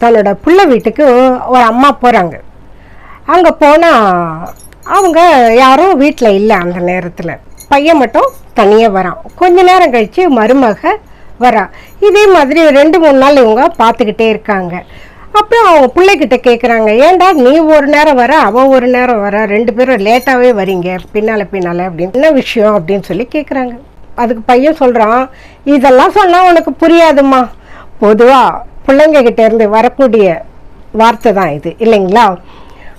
தன்னோட பிள்ளை வீட்டுக்கு ஒரு அம்மா போகிறாங்க அங்கே போனால் அவங்க யாரும் வீட்டில் இல்லை அந்த நேரத்தில். பையன் மட்டும் தனியாக வரான். கொஞ்ச நேரம் கழித்து மருமக வரா. இதே மாதிரி ரெண்டு மூணு நாள் இவங்க பார்த்துக்கிட்டே இருக்காங்க. அப்புறம் அவங்க பிள்ளைகிட்ட கேட்குறாங்க ஏன்டா நீ ஒரு நேரம் வர அவன் ஒரு நேரம் வர ரெண்டு பேரும் லேட்டாகவே வரீங்க பின்னால் பின்னால் அப்படின்னு. என்ன விஷயம்? அப்படின்னு சொல்லி கேட்குறாங்க அதுக்கு பையன் சொல்கிறான் இதெல்லாம் சொன்னால் உனக்கு புரியாதும்மா. பொதுவாக பிள்ளைங்ககிட்ட இருந்து வரக்கூடிய வார்த்தை தான் இது இல்லைங்களா?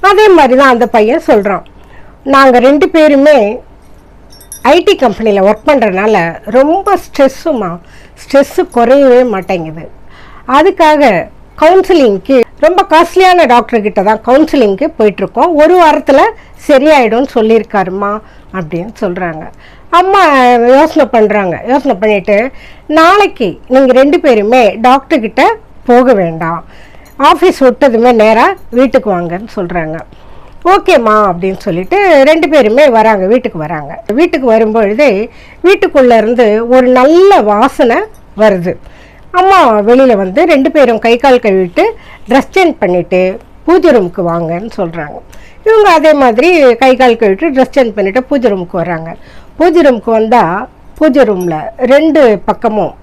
அதே மாதிரி தான் அந்த பையன் சொல்கிறான் நாங்கள் ரெண்டு பேருமே ஐடி கம்பெனியில் ஒர்க் பண்ணுறதுனால ரொம்ப ஸ்ட்ரெஸ்ஸுமா ஸ்ட்ரெஸ்ஸு குறையவே மாட்டேங்குது. அதுக்காக கவுன்சிலிங்க்கு ரொம்ப காஸ்ட்லியான டாக்டர்கிட்ட தான் கவுன்சிலிங்க்கு போயிட்டுருக்கோம். ஒரு வாரத்தில் சரியாயிடும்னு சொல்லியிருக்காருமா அப்படின்னு சொல்கிறாங்க அம்மா யோசனை பண்ணுறாங்க யோசனை பண்ணிவிட்டு நாளைக்கு நீங்கள் ரெண்டு பேருமே டாக்டர்கிட்ட போக வேண்டாம். ஆஃபீஸ் விட்டதுமே நேராக வீட்டுக்கு வாங்கன்னு சொல்கிறாங்க ஓகேம்மா அப்படின்னு சொல்லிட்டு ரெண்டு பேருமே வராங்க வீட்டுக்கு வராங்க. வீட்டுக்கு வரும்பொழுது வீட்டுக்குள்ளேருந்து ஒரு நல்ல வாசனை வருது. அம்மா வெளியில் வந்து ரெண்டு பேரும் கை கால் கழுவிட்டு ட்ரெஸ் சேஞ்ச் பண்ணிவிட்டு பூஜை ரூமுக்கு வாங்கன்னு சொல்கிறாங்க இவங்க அதே மாதிரி கை கால் கழுவிட்டு ட்ரெஸ் சேஞ்ச் பண்ணிவிட்டு பூஜை ரூமுக்கு வராங்க பூஜை ரூமுக்கு வந்தால் பூஜை ரூமில் ரெண்டு பக்கமும்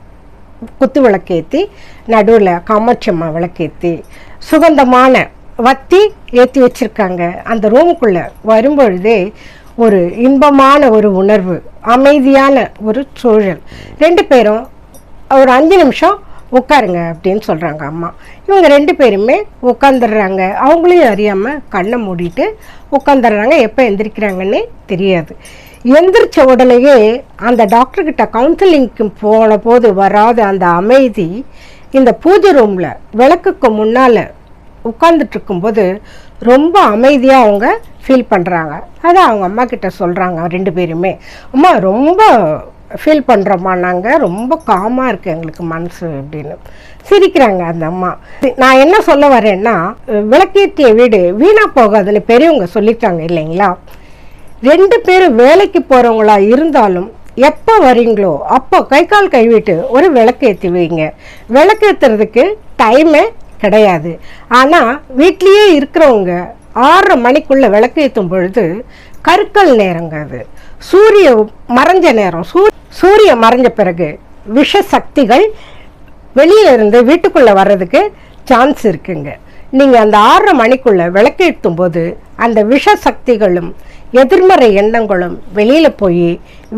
குத்து விளக்கேற்றி நடுவில் காமாட்சியம்மா விளக்கேற்றி சுகந்தமான வத்தி ஏற்றி வச்சிருக்காங்க. அந்த ரூமுக்குள்ளே வரும்பொழுதே ஒரு இன்பமான ஒரு உணர்வு அமைதியான ஒரு சூழல். ரெண்டு பேரும் ஒரு அஞ்சு நிமிஷம் உட்காருங்க அப்படின்னு சொல்கிறாங்க அம்மா. இவங்க ரெண்டு பேருமே உட்காந்துடுறாங்க அவங்களையும் அறியாமல் கண்ணை மூடிட்டு உட்காந்துடுறாங்க எப்போ எந்திரிக்கிறாங்கன்னே தெரியாது. எந்திரிச்ச உடனேயே அந்த டாக்டர்கிட்ட கவுன்சிலிங்க்கு போன போது வராத அந்த அமைதி இந்த பூஜை ரூமில் விளக்குக்கு முன்னால் உட்காந்துட்ருக்கும்போது ரொம்ப அமைதியாக அவங்க ஃபீல் பண்ணுறாங்க அதை அவங்க அம்மா கிட்ட சொல்கிறாங்க ரெண்டு பேருமே. அம்மா ரொம்ப ஃபீல் பண்ணுறோம்மா நாங்கள் ரொம்ப காமாக இருக்குது எங்களுக்கு மனசு அப்படின்னு. சிரிக்கிறாங்க அந்த அம்மா. நான் என்ன சொல்ல வரேன்னா விளக்கேற்றிய வீடு வீணாக போகாதுன்னு பெரியவங்க சொல்லிட்டாங்க இல்லைங்களா? ரெண்டு பேரும் வேலைக்கு போகிறவங்களா இருந்தாலும் எப்போ வரீங்களோ அப்போ கை கால் கைவிட்டு ஒரு விளக்கு ஏற்றி வைங்க. விளக்கு ஏற்றுறதுக்கு டைமே கிடையாது. ஆனால் வீட்லேயே இருக்கிறவங்க ஆறரை மணிக்குள்ளே விளக்கு ஏற்றும் பொழுது கற்கள் நேரங்க அது. சூரிய மறைஞ்ச நேரம் சூ சூரிய மறைஞ்ச பிறகு விஷ சக்திகள் வெளியில இருந்து வீட்டுக்குள்ளே வர்றதுக்கு சான்ஸ் இருக்குங்க. நீங்கள் அந்த ஆறரை மணிக்குள்ளே விளக்கேற்றும் போது அந்த விஷ சக்திகளும் எதிர்மறை எண்ணங்களும் வெளியில் போய்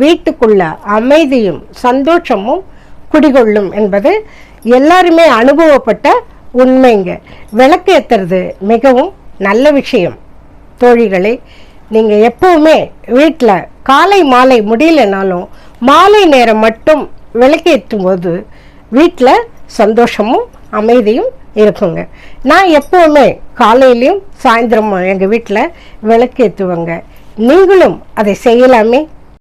வீட்டுக்குள்ள அமைதியும் சந்தோஷமும் குடிகொள்ளும் என்பது எல்லாருமே அனுபவப்பட்ட உண்மைங்க. விளக்கேற்றுறது மிகவும் நல்ல விஷயம். தோழிகளே நீங்கள் எப்பவுமே வீட்டில் காலை மாலை முடியலனாலும் மாலை நேரம் மட்டும் விளக்கேற்றும் போது வீட்டில் சந்தோஷமும் அமைதியும் இருக்குங்க. நான் எப்போவுமே காலையிலையும் சாயந்தரமும் எங்கள் வீட்டில் விளக்கேற்றுவேங்க நீங்களும் அதை செய்யலாமே?